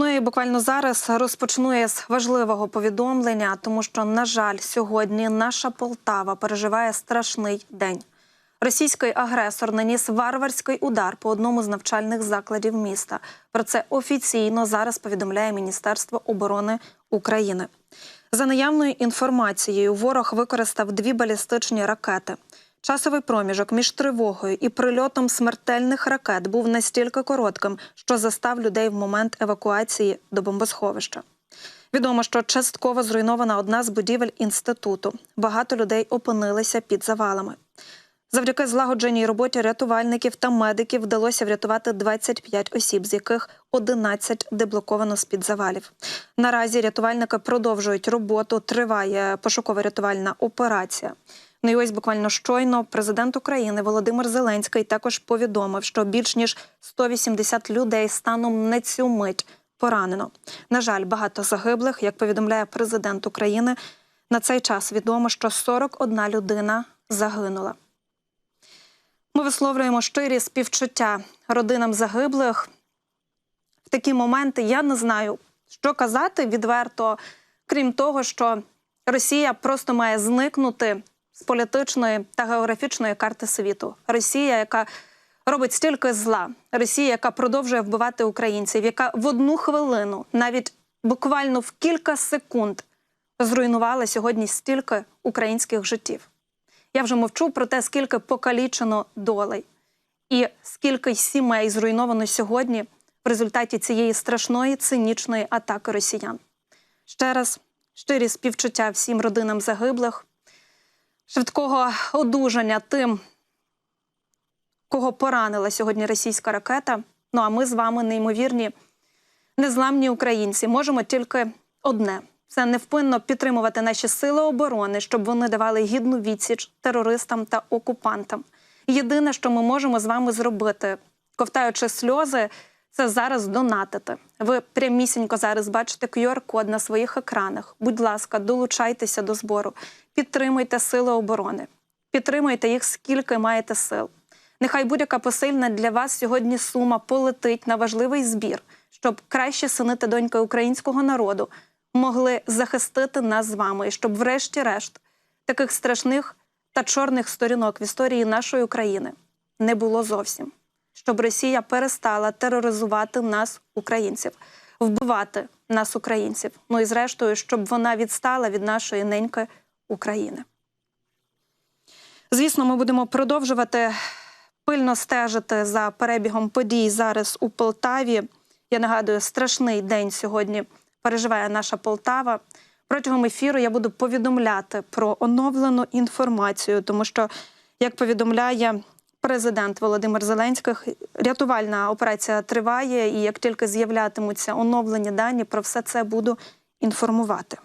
Ну і буквально зараз розпочну я з важливого повідомлення, тому що, на жаль, сьогодні наша Полтава переживає страшний день. Російський агресор наніс варварський удар по одному з навчальних закладів міста. Про це офіційно зараз повідомляє Міністерство оборони України. За наявною інформацією, ворог використав дві балістичні ракети. Часовий проміжок між тривогою і прильотом смертельних ракет був настільки коротким, що застав людей в момент евакуації до бомбосховища. Відомо, що частково зруйнована одна з будівель інституту. Багато людей опинилися під завалами. Завдяки злагодженій роботі рятувальників та медиків вдалося врятувати 25 осіб, з яких 11 деблоковано з під завалів. Наразі рятувальники продовжують роботу. Триває пошуково-рятувальна операція. Ну і ось буквально щойно президент України Володимир Зеленський також повідомив, що більш ніж 180 людей станом на цю мить поранено. На жаль, багато загиблих, як повідомляє президент України. На цей час відомо, що 41 людина загинула. Ми висловлюємо щирі співчуття родинам загиблих. В такі моменти я не знаю, що казати відверто, крім того, що Росія просто має зникнути з політичної та географічної карти світу. Росія, яка робить стільки зла, Росія, яка продовжує вбивати українців, яка в одну хвилину, навіть буквально в кілька секунд, зруйнувала сьогодні стільки українських життів. Я вже мовчу про те, скільки покалічено долей і скільки сімей зруйновано сьогодні в результаті цієї страшної цинічної атаки росіян. Ще раз щирі співчуття всім родинам загиблих, швидкого одужання тим, кого поранила сьогодні російська ракета. Ну а ми з вами, неймовірні, незламні українці, можемо тільки одне це невпинно підтримувати наші сили оборони, щоб вони давали гідну відсіч терористам та окупантам. Єдине, що ми можемо з вами зробити, ковтаючи сльози, це зараз донатити. Ви прямісінько зараз бачите QR-код на своїх екранах. Будь ласка, долучайтеся до збору, підтримуйте сили оборони, підтримуйте їх скільки маєте сил. Нехай будь-яка посильна для вас сьогодні сума полетить на важливий збір, щоб краще сини та доньки українського народу могли захистити нас з вами, і щоб, врешті-решт, таких страшних та чорних сторінок в історії нашої України не було зовсім, щоб Росія перестала тероризувати нас, українців, вбивати нас, українців. Ну і зрештою, щоб вона відстала від нашої неньки України. Звісно, ми будемо продовжувати пильно стежити за перебігом подій зараз у Полтаві. Я нагадую, страшний день сьогодні переживає наша Полтава. Протягом ефіру я буду повідомляти про оновлену інформацію, тому що, як повідомляє президент Володимир Зеленський, рятувальна операція триває, і як тільки з'являтимуться оновлені дані, про все це буду інформувати.